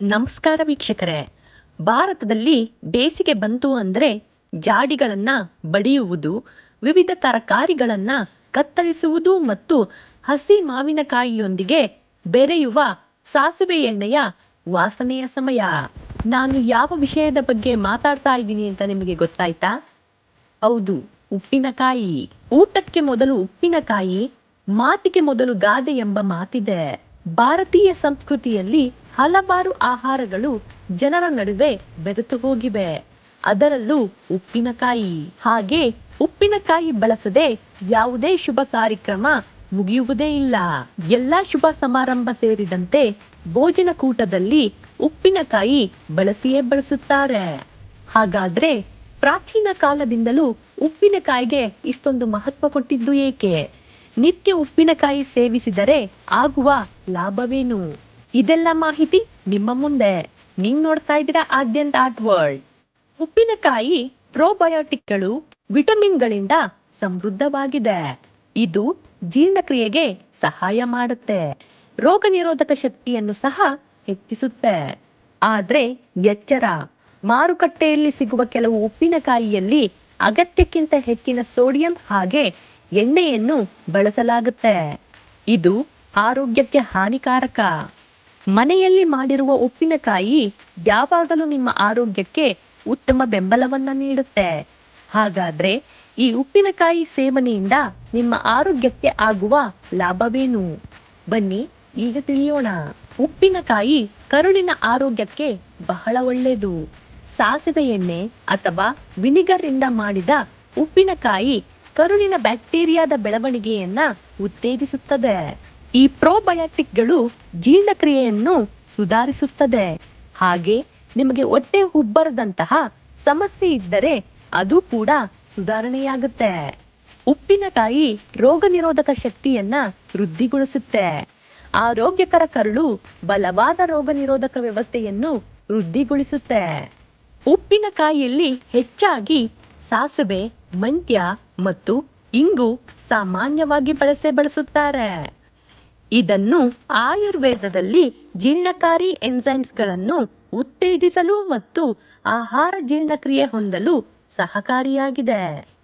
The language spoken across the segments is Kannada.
ನಮಸ್ಕಾರ ವೀಕ್ಷಕರೇ. ಭಾರತದಲ್ಲಿ ಬೇಸಿಗೆ ಬಂತು ಅಂದರೆ ಜಾಡಿಗಳನ್ನು ಬಡಿಯುವುದು, ವಿವಿಧ ತರಕಾರಿಗಳನ್ನು ಕತ್ತರಿಸುವುದು ಮತ್ತು ಹಸಿ ಮಾವಿನಕಾಯಿಯೊಂದಿಗೆ ಬೆರೆಯುವ ಸಾಸಿವೆ ಎಣ್ಣೆಯ ವಾಸನೆಯ ಸಮಯ. ನಾನು ಯಾವ ವಿಷಯದ ಬಗ್ಗೆ ಮಾತಾಡ್ತಾ ಇದ್ದೀನಿ ಅಂತ ನಿಮಗೆ ಗೊತ್ತಾಯ್ತಾ? ಹೌದು, ಉಪ್ಪಿನಕಾಯಿ. ಊಟಕ್ಕೆ ಮೊದಲು ಉಪ್ಪಿನಕಾಯಿ, ಮಾತಿಗೆ ಮೊದಲು ಗಾದೆ ಎಂಬ ಮಾತಿದೆ. ಭಾರತೀಯ ಸಂಸ್ಕೃತಿಯಲ್ಲಿ ಹಲವಾರು ಆಹಾರಗಳು ಜನರ ನಡುವೆ ಬೆರೆತು ಹೋಗಿವೆ. ಅದರಲ್ಲೂ ಉಪ್ಪಿನಕಾಯಿ. ಹಾಗೆ ಉಪ್ಪಿನಕಾಯಿ ಬಳಸದೆ ಯಾವುದೇ ಶುಭ ಕಾರ್ಯಕ್ರಮ ಮುಗಿಯುವುದೇ ಇಲ್ಲ. ಎಲ್ಲ ಶುಭ ಸಮಾರಂಭ ಸೇರಿದಂತೆ ಭೋಜನ ಕೂಟದಲ್ಲಿ ಉಪ್ಪಿನಕಾಯಿ ಬಳಸಿಯೇ ಬಳಸುತ್ತಾರೆ. ಹಾಗಾದ್ರೆ ಪ್ರಾಚೀನ ಕಾಲದಿಂದಲೂ ಉಪ್ಪಿನಕಾಯಿಗೆ ಇಷ್ಟೊಂದು ಮಹತ್ವ ಕೊಟ್ಟಿದ್ದು ಏಕೆ? ನಿತ್ಯ ಉಪ್ಪಿನಕಾಯಿ ಸೇವಿಸಿದರೆ ಆಗುವ ಲಾಭವೇನು? ಇದೆಲ್ಲ ಮಾಹಿತಿ ನಿಮ್ಮ ಮುಂದೆ. ನೀವು ನೋಡ್ತಾ ಇದ್ದೀರಾ ಆದ್ಯಂತ ಆರ್ಟ್ ವರ್ಲ್ಡ್. ಉಪ್ಪಿನಕಾಯಿ ಪ್ರೋಬಯೋಟಿಕ್ಗಳು ವಿಟಮಿನ್ಗಳಿಂದ ಸಮೃದ್ಧವಾಗಿದೆ. ಇದು ಜೀರ್ಣಕ್ರಿಯೆಗೆ ಸಹಾಯ ಮಾಡುತ್ತೆ. ರೋಗ ನಿರೋಧಕ ಶಕ್ತಿಯನ್ನು ಸಹ ಹೆಚ್ಚಿಸುತ್ತೆ. ಆದ್ರೆ ಎಚ್ಚರ. ಮಾರುಕಟ್ಟೆಯಲ್ಲಿ ಸಿಗುವ ಕೆಲವು ಉಪ್ಪಿನಕಾಯಿಯಲ್ಲಿ ಅಗತ್ಯಕ್ಕಿಂತ ಹೆಚ್ಚಿನ ಸೋಡಿಯಂ ಹಾಗೆ ಎಣ್ಣೆಯನ್ನು ಬಳಸಲಾಗುತ್ತೆ. ಇದು ಆರೋಗ್ಯಕ್ಕೆ ಹಾನಿಕಾರಕ. ಮನೆಯಲ್ಲಿ ಮಾಡಿರುವ ಉಪ್ಪಿನಕಾಯಿ ಯಾವಾಗಲೂ ನಿಮ್ಮ ಆರೋಗ್ಯಕ್ಕೆ ಉತ್ತಮ ಬೆಂಬಲವನ್ನ ನೀಡುತ್ತೆ. ಹಾಗಾದ್ರೆ ಈ ಉಪ್ಪಿನಕಾಯಿ ಸೇವನೆಯಿಂದ ನಿಮ್ಮ ಆರೋಗ್ಯಕ್ಕೆ ಆಗುವ ಲಾಭವೇನು? ಬನ್ನಿ, ಈಗ ತಿಳಿಯೋಣ. ಉಪ್ಪಿನಕಾಯಿ ಕರುಳಿನ ಆರೋಗ್ಯಕ್ಕೆ ಬಹಳ ಒಳ್ಳೆಯದು ಸಾಸಿವೆ ಎಣ್ಣೆ ಅಥವಾ ವಿನಿಗರ್ ಇಂದ ಮಾಡಿದ ಉಪ್ಪಿನಕಾಯಿ ಕರುಳಿನ ಬ್ಯಾಕ್ಟೀರಿಯಾದ ಬೆಳವಣಿಗೆಯನ್ನ ಉತ್ತೇಜಿಸುತ್ತದೆ. ಈ ಪ್ರೋಬಯೋಟಿಕ್ಗಳು ಜೀರ್ಣಕ್ರಿಯೆಯನ್ನು ಸುಧಾರಿಸುತ್ತದೆ. ಹಾಗೆ ನಿಮಗೆ ಹೊಟ್ಟೆ ಉಬ್ಬರದಂತಹ ಸಮಸ್ಯೆ ಇದ್ದರೆ ಅದು ಕೂಡ ಸುಧಾರಣೆಯಾಗುತ್ತೆ. ಉಪ್ಪಿನಕಾಯಿ ರೋಗ ನಿರೋಧಕ ಶಕ್ತಿಯನ್ನ ವೃದ್ಧಿಗೊಳಿಸುತ್ತೆ. ಆರೋಗ್ಯಕರ ಕರುಳು ಬಲವಾದ ರೋಗ ನಿರೋಧಕ ವ್ಯವಸ್ಥೆಯನ್ನು ವೃದ್ಧಿಗೊಳಿಸುತ್ತೆ. ಉಪ್ಪಿನಕಾಯಿಯಲ್ಲಿ ಹೆಚ್ಚಾಗಿ ಸಾಸಿವೆ ಮಂತ್ಯ ಮತ್ತು ಇಂಗು ಸಾಮಾನ್ಯವಾಗಿ ಬಳಸೆ, ಬಳಸುತ್ತಾರೆ. ಇದನ್ನು ಆಯುರ್ವೇದದಲ್ಲಿ ಜೀರ್ಣಕಾರಿ ಎನ್ಸೈಮ್ಸ್ಗಳನ್ನು ಉತ್ತೇಜಿಸಲು ಮತ್ತು ಆಹಾರ ಜೀರ್ಣಕ್ರಿಯೆ ಹೊಂದಲು ಸಹಕಾರಿಯಾಗಿದೆ.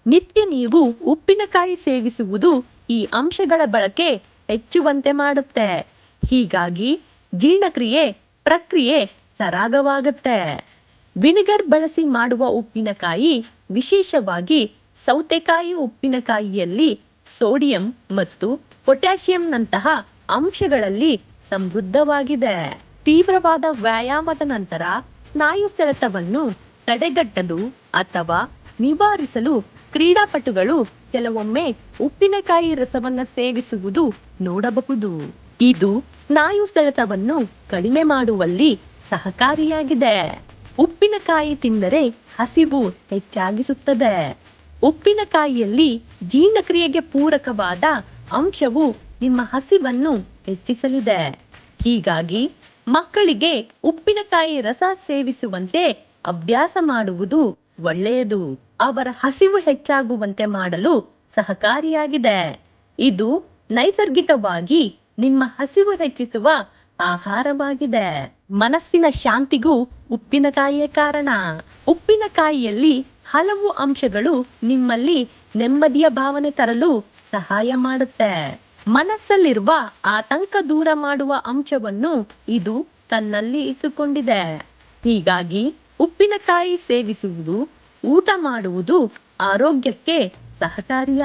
ನಿತ್ಯ ನೀವು ಉಪ್ಪಿನಕಾಯಿ ಸೇವಿಸುವುದು ಈ ಅಂಶಗಳ ಬಳಕೆ ಹೆಚ್ಚುವಂತೆ ಮಾಡುತ್ತೆ. ಹೀಗಾಗಿ ಜೀರ್ಣಕ್ರಿಯೆ ಪ್ರಕ್ರಿಯೆ ಸರಾಗವಾಗುತ್ತೆ. ವಿನಿಗರ್ ಬಳಸಿ ಮಾಡುವ ಉಪ್ಪಿನಕಾಯಿ ವಿಶೇಷವಾಗಿ ಸೌತೆಕಾಯಿ ಉಪ್ಪಿನಕಾಯಿಯಲ್ಲಿ ಸೋಡಿಯಂ ಮತ್ತು ಪೊಟ್ಯಾಷಿಯಂನಂತಹ ಅಂಶಗಳಲ್ಲಿ ಸಮೃದ್ಧವಾಗಿದೆ. ತೀವ್ರವಾದ ವ್ಯಾಯಾಮದ ನಂತರ ಸ್ನಾಯು ಸೆಳೆತವನ್ನು ತಡೆಗಟ್ಟಲು ಅಥವಾ ನಿವಾರಿಸಲು ಕ್ರೀಡಾಪಟುಗಳು ಕೆಲವೊಮ್ಮೆ ಉಪ್ಪಿನಕಾಯಿ ರಸವನ್ನ ಸೇವಿಸುವುದು ನೋಡಬಹುದು. ಇದು ಸ್ನಾಯು ಸೆಳೆತವನ್ನು ಕಡಿಮೆ ಮಾಡುವಲ್ಲಿ ಸಹಕಾರಿಯಾಗಿದೆ. ಉಪ್ಪಿನಕಾಯಿ ತಿಂದರೆ ಹಸಿವು ಹೆಚ್ಚಾಗಿಸುತ್ತದೆ. ಉಪ್ಪಿನಕಾಯಿಯಲ್ಲಿ ಜೀರ್ಣಕ್ರಿಯೆಗೆ ಪೂರಕವಾದ ಅಂಶವು ನಿಮ್ಮ ಹಸಿವನ್ನು ಹೆಚ್ಚಿಸಲಿದೆ. ಹೀಗಾಗಿ ಮಕ್ಕಳಿಗೆ ಉಪ್ಪಿನಕಾಯಿ ರಸ ಸೇವಿಸುವಂತೆ ಅಭ್ಯಾಸ ಮಾಡುವುದು ಒಳ್ಳೆಯದು. ಅವರ ಹಸಿವು ಹೆಚ್ಚಾಗುವಂತೆ ಮಾಡಲು ಸಹಕಾರಿಯಾಗಿದೆ. ಇದು ನೈಸರ್ಗಿಕವಾಗಿ ನಿಮ್ಮ ಹಸಿವು ಹೆಚ್ಚಿಸುವ ಆಹಾರವಾಗಿದೆ. ಮನಸ್ಸಿನ ಶಾಂತಿಗೂ ಉಪ್ಪಿನಕಾಯಿಯೇ ಕಾರಣ. ಉಪ್ಪಿನಕಾಯಿಯಲ್ಲಿ ಹಲವು ಅಂಶಗಳು ನಿಮ್ಮಲ್ಲಿ ನೆಮ್ಮದಿಯ ಭಾವನೆ ತರಲು ಸಹಾಯ ಮಾಡುತ್ತೆ. ಮನಸ್ಸಲ್ಲಿರುವ ಆತಂಕ ದೂರ ಮಾಡುವ ಅಂಶವನ್ನು ಇದು ತನ್ನಲ್ಲಿ ಇಟ್ಟುಕೊಂಡಿದೆ. ಹೀಗಾಗಿ ಉಪ್ಪಿನಕಾಯಿ ಸೇವಿಸುವುದು, ಊಟ ಮಾಡುವುದು ಆರೋಗ್ಯಕ್ಕೆ ಸಹಕಾರಿಯಾಗಿದೆ.